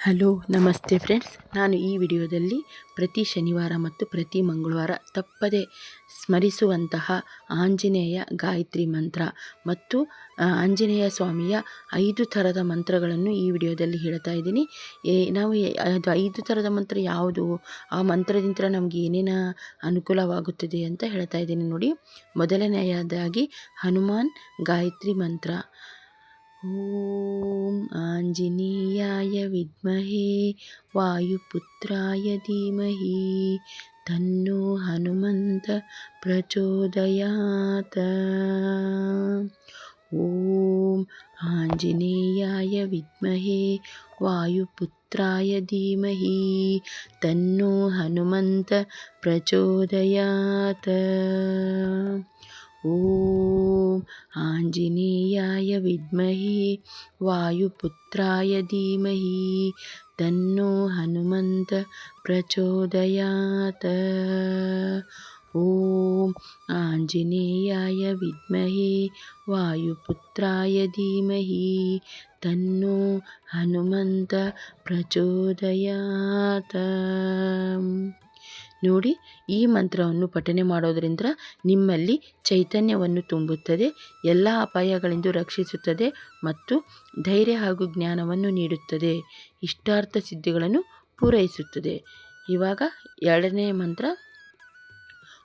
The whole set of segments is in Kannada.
ಹಲೋ, ನಮಸ್ತೆ ಫ್ರೆಂಡ್ಸ್. ನಾನು ಈ ವಿಡಿಯೋದಲ್ಲಿ ಪ್ರತಿ ಶನಿವಾರ ಮತ್ತು ಪ್ರತಿ ಮಂಗಳವಾರ ತಪ್ಪದೆ ಸ್ಮರಿಸುವಂತಹ ಆಂಜನೇಯ ಗಾಯತ್ರಿ ಮಂತ್ರ ಮತ್ತು ಆಂಜನೇಯ ಸ್ವಾಮಿಯ ಐದು ಥರದ ಮಂತ್ರಗಳನ್ನು ಈ ವಿಡಿಯೋದಲ್ಲಿ ಹೇಳ್ತಾ ಇದ್ದೀನಿ. ನಾವು ಅದು ಐದು ಥರದ ಮಂತ್ರ ಯಾವುದು? ಆ ಮಂತ್ರದಿಂದ ನಮಗೆ ಏನೇನು ಅನುಕೂಲವಾಗುತ್ತದೆ ಅಂತ ಹೇಳ್ತಾ ಇದ್ದೀನಿ ನೋಡಿ. ಮೊದಲನೆಯದಾಗಿ ಹನುಮಾನ್ ಗಾಯತ್ರಿ ಮಂತ್ರ. ॐ आञ्जनेयाय विद्महे वायुपुत्राय धीमहि। तन्नो हनुमन्त प्रचोदयात्। ॐ आञ्जनेयाय विद्महे वायुपुत्राय धीमहि। तन्नो हनुमन्त प्रचोदयात्। ॐ आञ्जनेयाय विद्महे वायुपुत्राय धीमहि तन्नो हनुमन्त प्रचोदयात्। ॐ आञ्जनेयाय विद्महे वायुपुत्राय धीमहि तन्नो हनुमन्त प्रचोदयात्। ನೋಡಿ, ಈ ಮಂತ್ರವನ್ನು ಪಠನೆ ಮಾಡೋದರಿಂದ ನಿಮ್ಮಲ್ಲಿ ಚೈತನ್ಯವನ್ನು ತುಂಬುತ್ತದೆ, ಎಲ್ಲ ಅಪಾಯಗಳಿಂದ ರಕ್ಷಿಸುತ್ತದೆ ಮತ್ತು ಧೈರ್ಯ ಹಾಗೂ ಜ್ಞಾನವನ್ನು ನೀಡುತ್ತದೆ. ಇಷ್ಟಾರ್ಥ ಸಿದ್ಧಿಗಳನ್ನು ಪೂರೈಸುತ್ತದೆ. ಇವಾಗ ಎರಡನೇ ಮಂತ್ರ.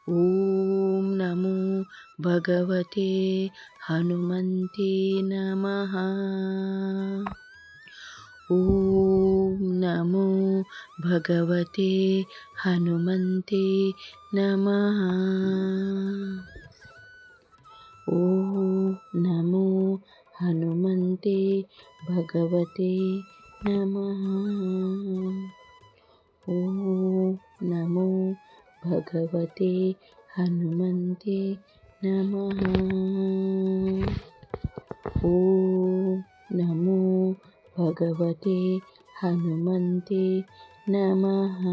ಓಂ ನಮೋ ಭಗವತೆ ಹನುಮಂತೆ ನಮಃ. ಓಂ ನಮೋ ಭಗವತೆ ಹನುಮಂತೆ ನಮಃ ಓಂ ನಮೋ ಹನುಮಂತೆ ಭಗವತೆ ನಮಃ ಓಂ ನಮೋ ಭಗವತೆ ಹನುಮಂತೆ ನಮಃ ಓಂ ನಮೋ ಭಗವತೆ ಹನುಮಂತೆ ನಮಃ.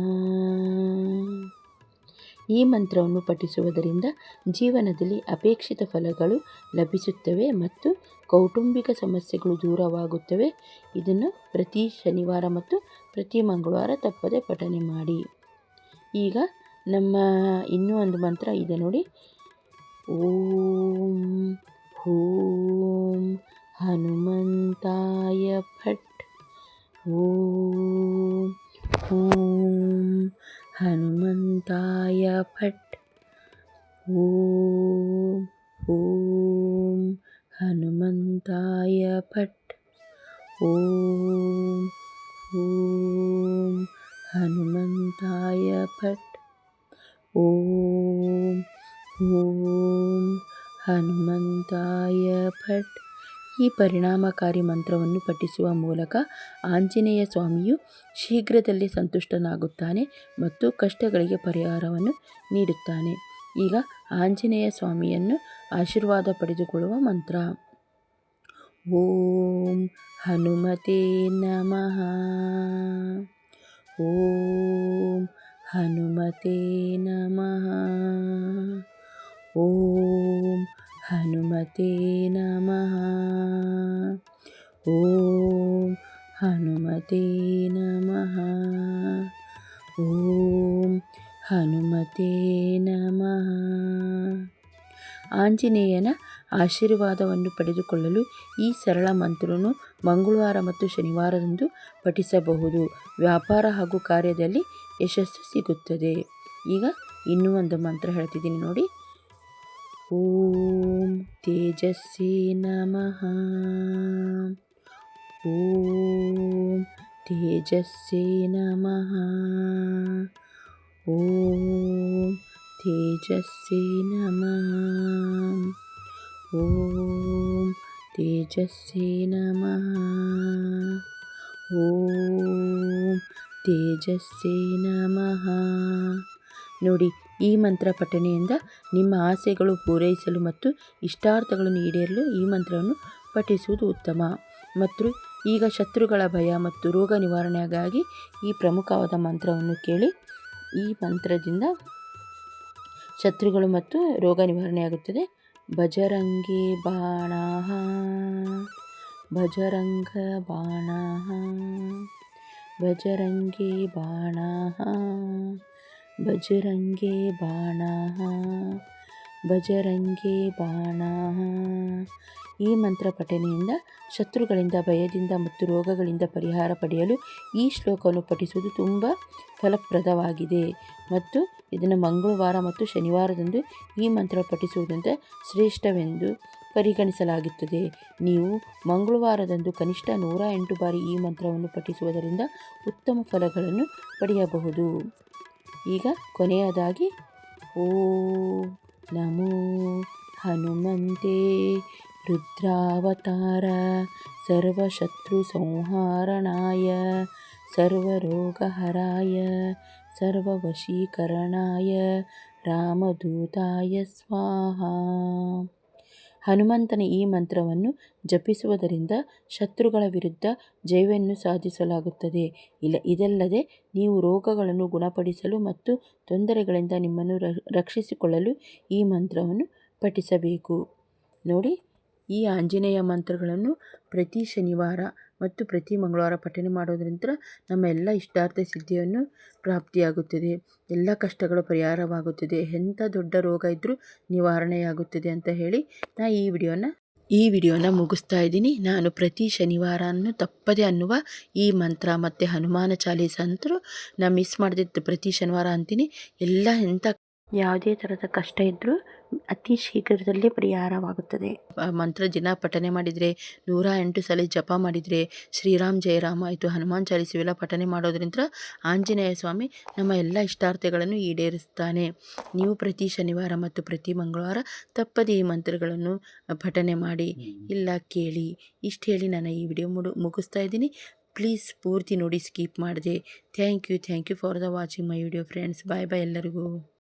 ಈ ಮಂತ್ರವನ್ನು ಪಠಿಸುವುದರಿಂದ ಜೀವನದಲ್ಲಿ ಅಪೇಕ್ಷಿತ ಫಲಗಳು ಲಭಿಸುತ್ತವೆ ಮತ್ತು ಕೌಟುಂಬಿಕ ಸಮಸ್ಯೆಗಳು ದೂರವಾಗುತ್ತವೆ. ಇದನ್ನು ಪ್ರತಿ ಶನಿವಾರ ಮತ್ತು ಪ್ರತಿ ಮಂಗಳವಾರ ತಪ್ಪದೆ ಪಠನೆ ಮಾಡಿ. ಈಗ ನಮ್ಮ ಇನ್ನೂ ಒಂದು ಮಂತ್ರ ಇದೆ ನೋಡಿ. ಓಂ ಹೂಂ ಹನುಮಂತಾಯ ಭಟ್. ಓಂ ಹೂಂ ಹನುಮಂತಾಯ ಭಟ್ ಓಂ ಹೂಂ ಹನುಮಂತಾಯ ಭಟ್ ಓಂ ಹೂಂ ಹನುಮಂತಾಯ ಭಟ್ ಓಂ ಹೂಂ ಹನುಮಂತಾಯ ಭಟ್ ಈ ಪರಿಣಾಮಕಾರಿ ಮಂತ್ರವನ್ನು ಪಠಿಸುವ ಮೂಲಕ ಆಂಜನೇಯ ಸ್ವಾಮಿಯು ಶೀಘ್ರದಲ್ಲಿ ಸಂತುಷ್ಟನಾಗುತ್ತಾನೆ ಮತ್ತು ಕಷ್ಟಗಳಿಗೆ ಪರಿಹಾರವನ್ನು ನೀಡುತ್ತಾನೆ. ಈಗ ಆಂಜನೇಯ ಸ್ವಾಮಿಯನ್ನು ಆಶೀರ್ವಾದ ಪಡೆದುಕೊಳ್ಳುವ ಮಂತ್ರ. ಓಂ ಹನುಮತೆ ನಮಃ. ಓಂ ಹನುಮತೆ ನಮಃ. ಓಂ ಹನುಮತೆ ನಮಃ. ಓಂ ಹನುಮತೆ ನಮಃ. ಓಂ ಹನುಮತೆ ನಮಃ. ಆಂಜನೇಯನ ಆಶೀರ್ವಾದವನ್ನು ಪಡೆದುಕೊಳ್ಳಲು ಈ ಸರಳ ಮಂತ್ರವನ್ನು ಮಂಗಳವಾರ ಮತ್ತು ಶನಿವಾರದಂದು ಪಠಿಸಬಹುದು. ವ್ಯಾಪಾರ ಹಾಗೂ ಕಾರ್ಯದಲ್ಲಿ ಯಶಸ್ಸು ಸಿಗುತ್ತದೆ. ಈಗ ಇನ್ನೂ ಒಂದು ಮಂತ್ರ ಹೇಳ್ತಿದ್ದೀನಿ ನೋಡಿ. ॐ तेजस्य नमः। ॐ तेजस्य नमः। ॐ तेजस्य नमः। ॐ तेजस्य नमः। ॐ तेजस्य नमः। नोडि ಈ ಮಂತ್ರ ಪಠಣೆಯಿಂದ ನಿಮ್ಮ ಆಸೆಗಳು ಪೂರೈಸಲು ಮತ್ತು ಇಷ್ಟಾರ್ಥಗಳನ್ನು ಈಡೇರಲು ಈ ಮಂತ್ರವನ್ನು ಪಠಿಸುವುದು ಉತ್ತಮ. ಮತ್ತು ಈಗ ಶತ್ರುಗಳ ಭಯ ಮತ್ತು ರೋಗ ನಿವಾರಣೆಗಾಗಿ ಈ ಪ್ರಮುಖವಾದ ಮಂತ್ರವನ್ನು ಕೇಳಿ. ಈ ಮಂತ್ರದಿಂದ ಶತ್ರುಗಳು ಮತ್ತು ರೋಗ ನಿವಾರಣೆಯಾಗುತ್ತದೆ. ಭಜರಂಗಿ ಬಾಣ ಭಜರಂಗ ಬಾಣ ಭಜರಂಗಿ ಬಾಣಃ ಬಜರಂಗಿ ಬಾಣ ಭಜರಂಗೆ ಬಾಣ ಈ ಮಂತ್ರ ಪಠನೆಯಿಂದ ಶತ್ರುಗಳಿಂದ, ಭಯದಿಂದ ಮತ್ತು ರೋಗಗಳಿಂದ ಪರಿಹಾರ ಪಡೆಯಲು ಈ ಶ್ಲೋಕವನ್ನು ಪಠಿಸುವುದು ತುಂಬ ಫಲಪ್ರದವಾಗಿದೆ. ಮತ್ತು ಇದನ್ನು ಮಂಗಳವಾರ ಮತ್ತು ಶನಿವಾರದಂದು ಈ ಮಂತ್ರ ಪಠಿಸುವುದಂತ ಶ್ರೇಷ್ಠವೆಂದು ಪರಿಗಣಿಸಲಾಗುತ್ತದೆ. ನೀವು ಮಂಗಳವಾರದಂದು ಕನಿಷ್ಠ ನೂರ ಎಂಟು ಬಾರಿ ಈ ಮಂತ್ರವನ್ನು ಪಠಿಸುವುದರಿಂದ ಉತ್ತಮ ಫಲಗಳನ್ನು ಪಡೆಯಬಹುದು. ಈಗ ಕೊನೆಯದಾಗಿ ಓ ನಮೋ ಹನುಮಂತೆ ರುದ್ರಾವತಾರ ಸರ್ವಶತ್ರು ಸಂಹಾರಣಾಯ ಸರ್ವರೋಗಹರಾಯ ಸರ್ವವಶೀಕರಣಾಯ ರಾಮದೂತಾಯ ಸ್ವಾಹಾ. ಹನುಮಂತನ ಈ ಮಂತ್ರವನ್ನು ಜಪಿಸುವುದರಿಂದ ಶತ್ರುಗಳ ವಿರುದ್ಧ ಜಯವನ್ನು ಸಾಧಿಸಲಾಗುತ್ತದೆ. ಇಲ್ಲ, ಇದಲ್ಲದೆ ನೀವು ರೋಗಗಳನ್ನು ಗುಣಪಡಿಸಲು ಮತ್ತು ತೊಂದರೆಗಳಿಂದ ನಿಮ್ಮನ್ನು ರಕ್ಷಿಸಿಕೊಳ್ಳಲು ಈ ಮಂತ್ರವನ್ನು ಪಠಿಸಬೇಕು. ನೋಡಿ ಈ ಆಂಜನೇಯ ಮಂತ್ರಗಳನ್ನು ಪ್ರತಿ ಶನಿವಾರ ಮತ್ತು ಪ್ರತಿ ಮಂಗಳವಾರ ಪಠನೆ ಮಾಡೋದ್ರಿಂದ ನಮ್ಮ ಎಲ್ಲ ಇಷ್ಟಾರ್ಥ ಸಿದ್ಧಿಯನ್ನು ಪ್ರಾಪ್ತಿಯಾಗುತ್ತದೆ. ಎಲ್ಲ ಕಷ್ಟಗಳು ಪರಿಹಾರವಾಗುತ್ತದೆ. ಎಂಥ ದೊಡ್ಡ ರೋಗ ಇದ್ದರೂ ನಿವಾರಣೆಯಾಗುತ್ತದೆ ಅಂತ ಹೇಳಿ ನಾ ಈ ವಿಡಿಯೋನ ಈ ವಿಡಿಯೋನ ಮುಗಿಸ್ತಾ ಇದ್ದೀನಿ. ನಾನು ಪ್ರತಿ ಶನಿವಾರನೂ ತಪ್ಪದೆ ಅನ್ನುವ ಈ ಮಂತ್ರ ಮತ್ತು ಹನುಮಾನ ಚಾಲೀಸ ಅಂತರೂ ನಾ ಮಿಸ್ ಮಾಡಿದ ಪ್ರತಿ ಶನಿವಾರ ಅಂತೀನಿ. ಎಲ್ಲ ಎಂಥ ಯಾವುದೇ ಥರದ ಕಷ್ಟ ಇದ್ದರೂ ಅತಿ ಶೀಘ್ರದಲ್ಲೇ ಪರಿಹಾರವಾಗುತ್ತದೆ. ಮಂತ್ರ ದಿನ ಪಠನೆ ಮಾಡಿದರೆ, ನೂರ ಎಂಟು ಸಲ ಜಪ ಮಾಡಿದರೆ, ಶ್ರೀರಾಮ್ ಜಯರಾಮ ಆಯಿತು ಹನುಮಾನ್ ಚಾಲೀಸ್ ಇವೆಲ್ಲ ಪಠನೆ ಮಾಡೋದ್ರಿಂದ ಆಂಜನೇಯ ಸ್ವಾಮಿ ನಮ್ಮ ಎಲ್ಲ ಇಷ್ಟಾರ್ಥಗಳನ್ನು ಈಡೇರಿಸ್ತಾನೆ. ನೀವು ಪ್ರತಿ ಶನಿವಾರ ಮತ್ತು ಪ್ರತಿ ಮಂಗಳವಾರ ತಪ್ಪದೇ ಈ ಮಂತ್ರಗಳನ್ನು ಪಠನೆ ಮಾಡಿ, ಇಲ್ಲ ಕೇಳಿ, ಇಷ್ಟು ಹೇಳಿ ನಾನು ಈ ವಿಡಿಯೋ ಮುಡು, ಮುಗಿಸ್ತಾ ಇದ್ದೀನಿ. ಪ್ಲೀಸ್ ಪೂರ್ತಿ ನೋಡಿ ಸ್ಕಿಪ್ ಮಾಡಿದೆ. Thank you thank you for the watching my video friends. Bye bye ಎಲ್ಲರಿಗೂ.